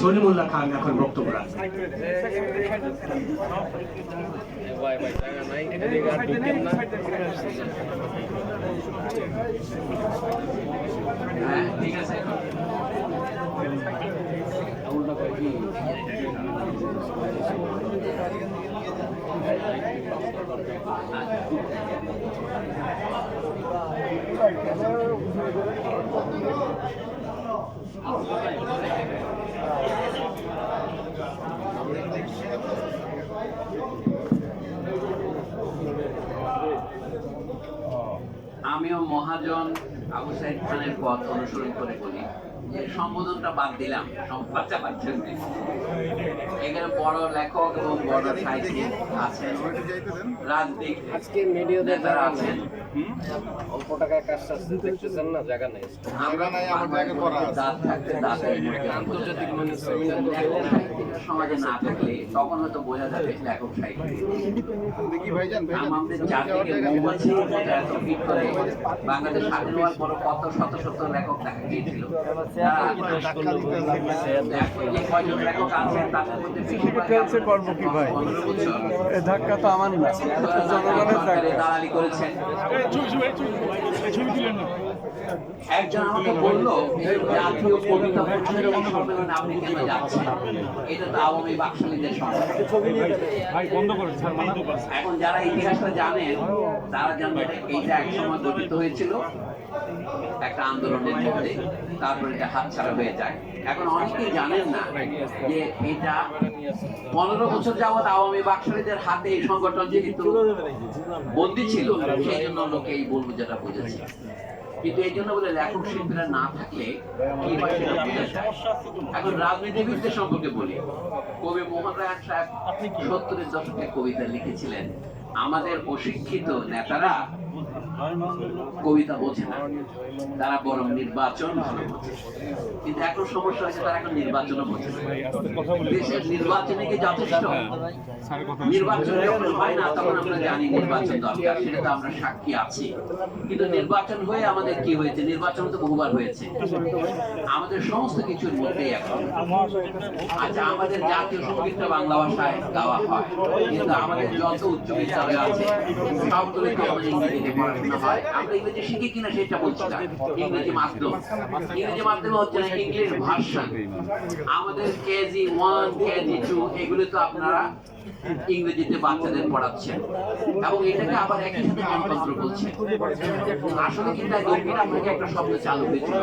সলিমুল্লাহ খান এখন বক্তব্য রাখবেন হ্যাঁ ঠিক আছে। আমিও মহাজন আবু সাইদ খানের পথ অনুসরণ করে বলি যে সম্বোধনটা বাদ দিলাম পাচ্ছেন না। এখানে বড় লেখক এবং বড় সাহিত্যিক আছেন রাজনীতিক আজকে যারা আছেন। আছেন অল্প টাকায় কাজ দেখতেছেন না জায়গা নেই। আমরা নাই আমার জায়গা করা দাঁত থাকতে দাঁত আন্তর্জাতিক মানে সমাজে না থাকলে তখন হয়তো বোঝা যাবে লেখক সাহিত্যিক। দেখি ভাইজান ভাইজান। আমাদের চারদিকে মৌমাছির এত ভিড় করে বাংলাদেশ স্বাধীন হওয়ার পর কত শত শত লেখক একজন আমাকে কবিতা আপনি যাচ্ছেন? এটা তো আওয়ামী বাকশালীদের এখন যারা ইতিহাসটা জানেন, তারা জানবেন এইটা একসময় গঠিত হয়েছিল। একটা আন্দোলনের মধ্যে তারপরে এটা হাতছাড়া হয়ে যায়। এখন অনেকেই জানেন না যে এটা পনেরো বছর যাবৎ আওয়ামী বাকশালীদের হাতে এই সংগঠন যেহেতু বন্দী ছিল, সেই জন্য লোকে এই বলব যেটা বুঝেছে। কিন্তু এই জন্য বলে লেখক শিল্পীরা না থাকলে কি হয় সেটা বোঝা এখন রাজনীতিবিদদের সম্পর্কে বলি। কবি মোহন রায় সাহেব সত্তরের দশকে কবিতা লিখেছিলেন, আমাদের অশিক্ষিত নেতারা কবিতা বোঝে না। তারা বরং নির্বাচন ভালো কিন্তু এখন সমস্যা হয়েছে, তারা এখন নির্বাচনও বোঝে দেশের নির্বাচনে কি যথেষ্ট? নির্বাচন যখন হয় না, তখন আমরা জানি নির্বাচন দরকার, সেটা তো আমরা সাক্ষী আছি। কিন্তু নির্বাচন হয়ে আমাদের কি হয়েছে? নির্বাচন তো বহুবার হয়েছে। আমাদের সমস্ত কিছুর মধ্যেই এখন। আচ্ছা আমাদের জাতীয় সঙ্গীতটা বাংলা ভাষায় গাওয়া হয়। কিন্তু আমাদের যত উচ্চ বিদ্যালয় আছে সবগুলো তো আমাদের ইংরেজিতে হয় আমরা ইংরেজি শিখি কিনা সেটা বলছি না। ইংরেজি মাধ্যম ইংরেজি মাধ্যমে হচ্ছে না ইংলিশ ভার্সন আমাদের কেজি ওয়ান কেজি টু এগুলো তো আপনারা ইংরেজিতে বাচ্চাদের পড়াচ্ছেন। এবং এটাকে আবার একই সাথে গণতন্ত্র বলছেন আসলে কিন্তু দক্ষিণ আফ্রিকা একটা শব্দ চালু হয়েছিল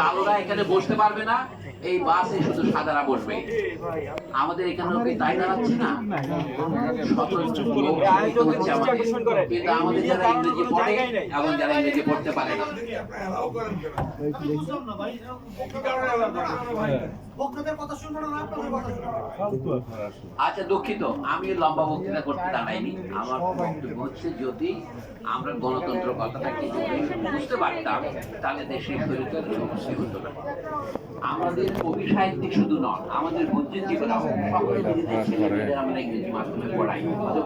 কালোরা এখানে বসতে পারবে না এই বাসে শুধু সাদারা বসবে। আমাদের এখানে তাই দাঁড়াচ্ছে না? কিন্তু আমাদের যারা ইংরেজি পড়ে এবং যারা ইংরেজি পড়তে পারে না। আচ্ছা দুঃখিত। আমি লম্বা বক্তৃতা করতে দাঁড়াইনি। আমার বক্তব্য হচ্ছে যদি আমরা গণতন্ত্র কথাটাকে যদি বুঝতে পারতাম তাহলে দেশের শরীরে সমস্যা হতো না। আমাদের কবি সাহিত্যিক শুধু নন আমাদের বুদ্ধিজীবীরা সকলে নিজেদের আমরা ইংরেজি মাধ্যমে পড়াই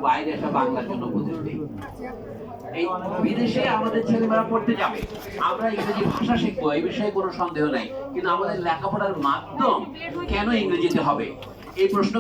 বাইরে এসে বাংলার জন্য উপদেশ দিই এই বিদেশে আমাদের ছেলেমেয়েরা পড়তে যাবে। আমরা ইংরেজি ভাষা শিখব, এই বিষয়ে কোনো সন্দেহ নাই। কিন্তু আমাদের লেখাপড়ার মাধ্যম কেন ইংরেজিতে হবে? এই প্রশ্ন